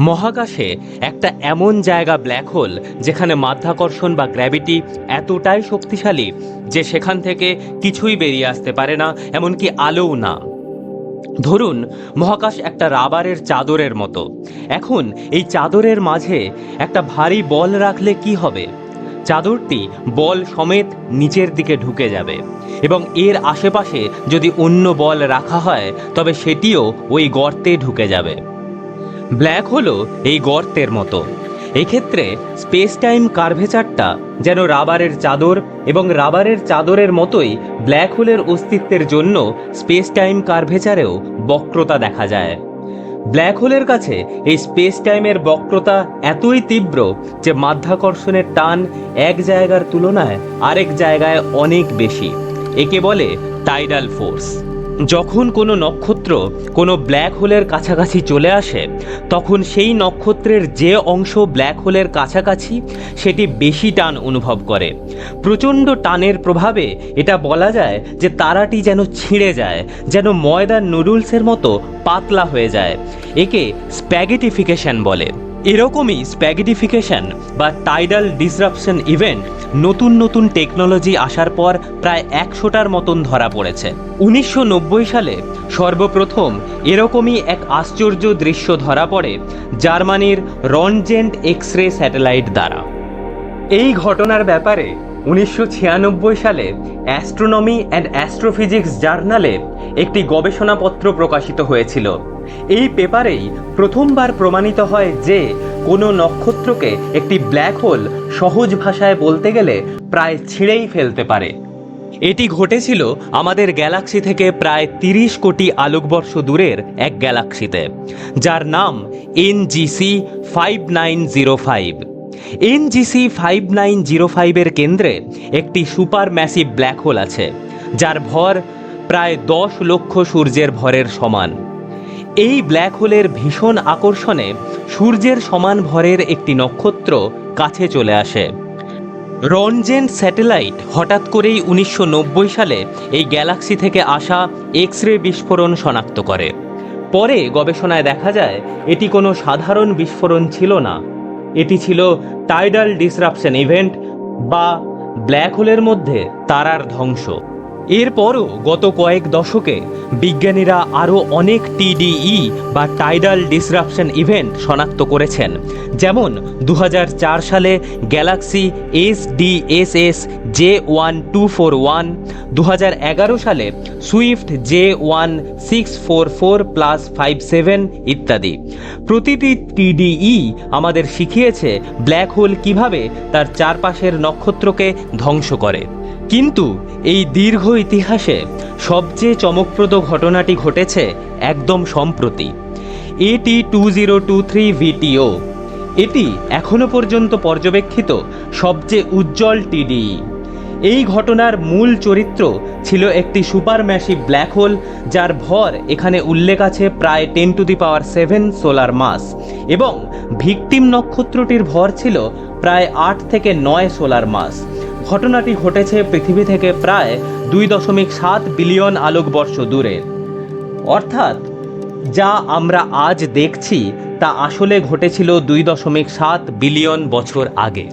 মহাকাশে একটা এমন জায়গা ব্ল্যাক হোল যেখানে মাধ্যাকর্ষণ বা গ্র্যাভিটি এতটাই শক্তিশালী যে সেখান থেকে কিছুই বেরিয়ে আসতে পারে না, এমনকি আলোও না। ধরুন, মহাকাশ একটা রাবারের চাদরের মতো। এখন এই চাদরের মাঝে একটা ভারী বল রাখলে কি হবে? চাদরটি বল সমেত নিচের দিকে ঢুকে যাবে এবং এর আশেপাশে যদি অন্য বল রাখা হয়, তবে সেটিও ওই গর্তে ঢুকে যাবে। ব্ল্যাক হলো এই গর্তের মতো। এক্ষেত্রে স্পেস টাইম কার্ভেচারটা যেন রাবারের চাদর এবং রাবারের চাদরের মতোই ব্ল্যাক হোলের অস্তিত্বের জন্য স্পেস টাইম কার্ভেচারেও বক্রতা দেখা যায়। ব্ল্যাক হোলের কাছে এই স্পেস টাইমের বক্রতা এতই তীব্র যে মাধ্যাকর্ষণের টান এক জায়গার তুলনায় আরেক জায়গায় অনেক বেশি। একে বলে টাইডাল ফোর্স যখন কোনো নক্ষত্র কোনো ব্ল্যাক হোলের কাছাকাছি চলে আসে, তখন সেই নক্ষত্রের যে অংশ ব্ল্যাক হোলের কাছাকাছি, সেটি বেশি টান অনুভব করে। প্রচণ্ড টানের প্রভাবে এটা বলা যায় যে তারাটি যেন ছিঁড়ে যায়, যেন ময়দার নুডলসের মতো পাতলা হয়ে যায়। একে স্প্যাগেটিফিকেশন বলে। এরকমই স্প্যাগেটিফিকেশন বা টাইডাল ডিসরাপশন ইভেন্ট নতুন নতুন টেকনোলজি আসার পর প্রায় একশোটার মতন ধরা পড়েছে। উনিশশো নব্বই সালে সর্বপ্রথম এরকমই এক আশ্চর্য দৃশ্য ধরা পড়ে জার্মানির রনজেন্ট এক্স রে স্যাটেলাইট দ্বারা। এই ঘটনার ব্যাপারে উনিশশো ছিয়ানব্বই সালে অ্যাস্ট্রোনমি অ্যান্ড অ্যাস্ট্রোফিজিক্স জার্নালে একটি গবেষণাপত্র প্রকাশিত হয়েছিল। এই পেপারেই প্রথমবার প্রমাণিত হয় যে কোনো নক্ষত্রকে একটি ব্ল্যাক হোল সহজ ভাষায় বলতে গেলে প্রায় ছিঁড়েই ফেলতে পারে। এটি ঘটেছিল আমাদের গ্যালাক্সি থেকে প্রায় তিরিশ কোটি আলোকবর্ষ দূরের এক গ্যালাক্সিতে, যার নাম NGC five nine zero five. NGC five nine zero ফাইভের কেন্দ্রে একটি সুপার ম্যাসিভ ব্ল্যাক হোল আছে, যার ভর প্রায় দশ লক্ষ সূর্যের ভরের সমান। এই ব্ল্যাক হোলের ভীষণ আকর্ষণে সূর্যের সমান ভরের একটি নক্ষত্র কাছে চলে আসে। রনজেন স্যাটেলাইট হঠাৎ করেই উনিশশো নব্বই সালে এই গ্যালাক্সি থেকে আসা এক্স রে বিস্ফোরণ শনাক্ত করে। পরে গবেষণায় দেখা যায়, এটি কোনো সাধারণ বিস্ফোরণ ছিল না। এটি ছিল টাইডাল ডিসরাপশন ইভেন্ট বা ব্ল্যাক হোলের মধ্যে তারার ধ্বংস। এরপরও গত কয়েক দশকে বিজ্ঞানীরা আরও অনেক টিডিই বা টাইডাল ডিসরাপশন ইভেন্ট শনাক্ত করেছেন। যেমন দু হাজার চার সালে galaxy S D S S J one two four one দু হাজার এগারো সালে Swift J one six four four plus five seven ইত্যাদি। প্রতিটি টিডিই আমাদের শিখিয়েছে ব্ল্যাক হোল কীভাবে তার চারপাশের নক্ষত্রকে ধ্বংস করে। কিন্তু এই দীর্ঘ ইতিহাসে সবচেয়ে চমকপ্রদ ঘটনাটি ঘটেছে একদম সম্প্রতি। এটি টু জিরো টু থ্রি ভিটিও। এটি এখনও পর্যন্ত পর্যবেক্ষিত সবচেয়ে উজ্জ্বল টিডি এই ঘটনার মূল চরিত্র ছিল একটি সুপার ম্যাসিভ ব্ল্যাক হোল যার ভর এখানে উল্লেখ আছে প্রায় ten to the power seven solar mass এবং ভিকটিম নক্ষত্রটির ভর ছিল প্রায় আট থেকে নয় সোলার মাস। ঘটনাটি ঘটেছে পৃথিবী থেকে প্রায় দুই দশমিক সাত বিলিয়ন আলোকবর্ষ দূরে। অর্থাৎ, যা আমরা আজ দেখছি তা আসলে ঘটেছিল দুই দশমিক সাত বিলিয়ন বছর আগে।